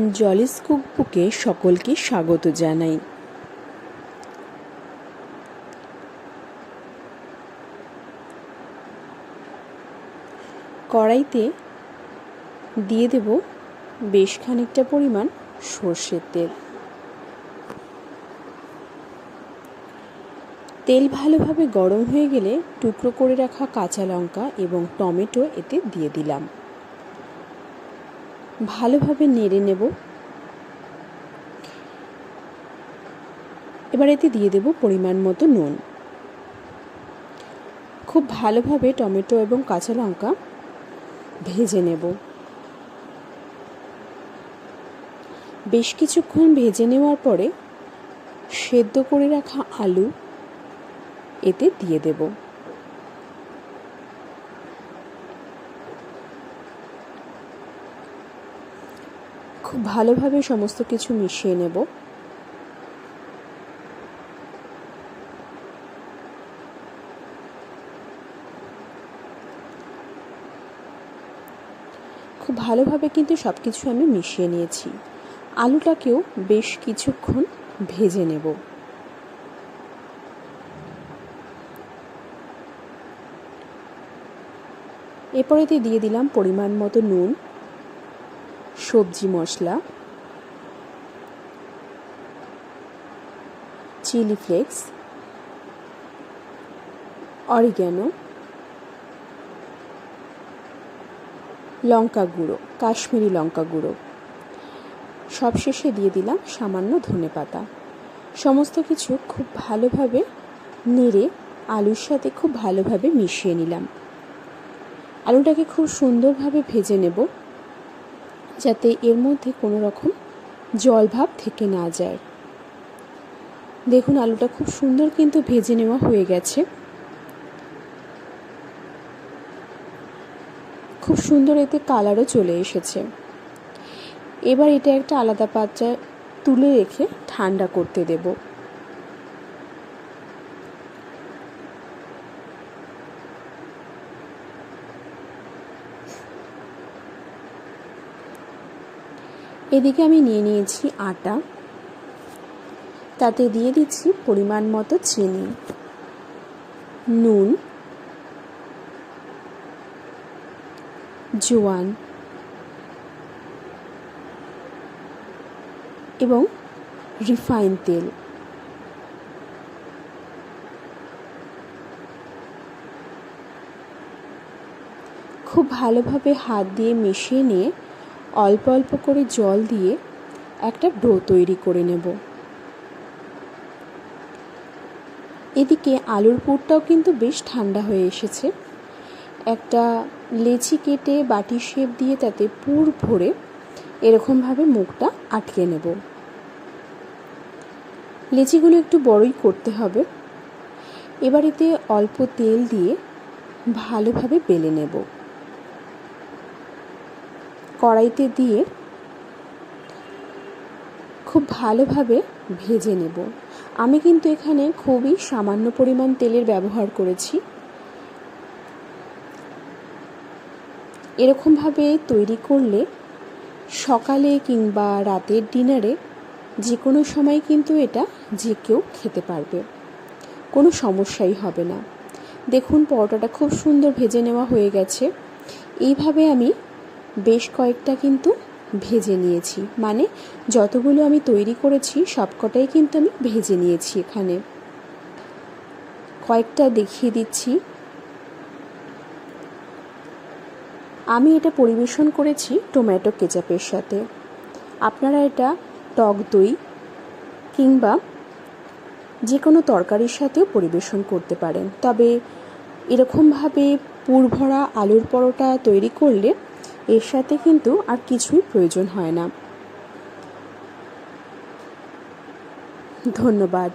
জলিস কুকবুকে সকলকে স্বাগত জানাই। কড়াইতে দিয়ে দেব বেশ খানিকটা পরিমাণ সর্ষের তেল। তেল ভালোভাবে গরম হয়ে গেলে টুকরো করে রাখা কাঁচা লঙ্কা এবং টমেটো এতে দিয়ে দিলাম। ভালোভাবে নেড়ে নেব। এবার এতে দিয়ে দেব পরিমাণ মতো নুন। খুব ভালোভাবে টমেটো এবং কাঁচা লঙ্কা ভেজে নেব। বেশ কিছুক্ষণ ভেজে নেওয়ার পরে সেদ্ধ করে রাখা আলু এতে দিয়ে দেব। খুব ভালোভাবে সমস্ত কিছু মিশিয়ে নেব। খুব ভালোভাবে কিন্তু সব কিছু আমি মিশিয়ে নিয়েছি। আলুটাকেও বেশ কিছুক্ষণ ভেজে নেব। এরপরেতে দিয়ে দিলাম পরিমাণ মতো নুন। সবজি মশলা, চিলি ফ্লেক্স, অরিগ্যানো, লঙ্কা গুঁড়ো, কাশ্মীরি লঙ্কা গুঁড়ো। সবশেষে দিয়ে দিলাম সামান্য ধনে পাতা। সমস্ত কিছু খুব ভালোভাবে নেড়ে আলুর সাথে খুব ভালোভাবে মিশিয়ে নিলাম। আলুটাকে খুব সুন্দরভাবে ভেজে নেব। যাতে এর মধ্যে কোনো রকম জলভাব থেকে না যায়। দেখুন, আলুটা খুব সুন্দর কিন্তু ভেজে নেওয়া হয়ে গেছে। খুব সুন্দর এতে কালারও চলে এসেছে। এবার এটা একটা আলাদা পাত্রে তুলে রেখে ঠান্ডা করতে দেব। এদিকে আমি নিয়ে নিয়েছি আটা। তাতে দিয়ে দিচ্ছি পরিমাণ মতো চিনি, নুন, জোয়ান এবং রিফাইন তেল। খুব ভালোভাবে হাত দিয়ে মিশিয়ে নিয়ে অল্প অল্প করে জল দিয়ে একটা ডো তৈরি করে নেব। এদিকে আলুর পুরটাও কিন্তু বেশ ঠান্ডা হয়ে এসেছে। একটা লেচি কেটে বাটি শেপ দিয়ে তাতে পুর ভরে এরকমভাবে মুখটা আটকে নেব। লেচিগুলো একটু বড়ই করতে হবে। এবার এতে অল্প তেল দিয়ে ভালোভাবে বেলে নেব। কড়াইতে দিয়ে খুব ভালোভাবে ভেজে নেব। আমি কিন্তু এখানে খুবই সামান্য পরিমাণ তেলের ব্যবহার করেছি। এরকমভাবে তৈরি করলে সকালে কিংবা রাতের ডিনারে যে কোনো সময় কিন্তু এটা যে কেউ খেতে পারবে। কোনো সমস্যাই হবে না। দেখুন, পরোটাটা খুব সুন্দর ভেজে নেওয়া হয়ে গেছে। এইভাবে আমি বেশ কয়েকটা কিন্তু ভেজে নিয়েছি। মানে যতগুলো আমি তৈরি করেছি, সবকটাই কিন্তু আমি ভেজে নিয়েছি এখানে। কয়েকটা দেখিয়ে দিচ্ছি। আমি এটা পরিবেশন করেছি টমেটো কেচাপের সাথে। আপনারা এটা টক দই কিংবা যে কোনো তরকারির সাথেও পরিবেশন করতে পারেন। তবে এরকমভাবে পুরভরা আলুর পরোটা তৈরি করলে এর সাথে কিন্তু আর কিছুই প্রয়োজন হয় না। ধন্যবাদ।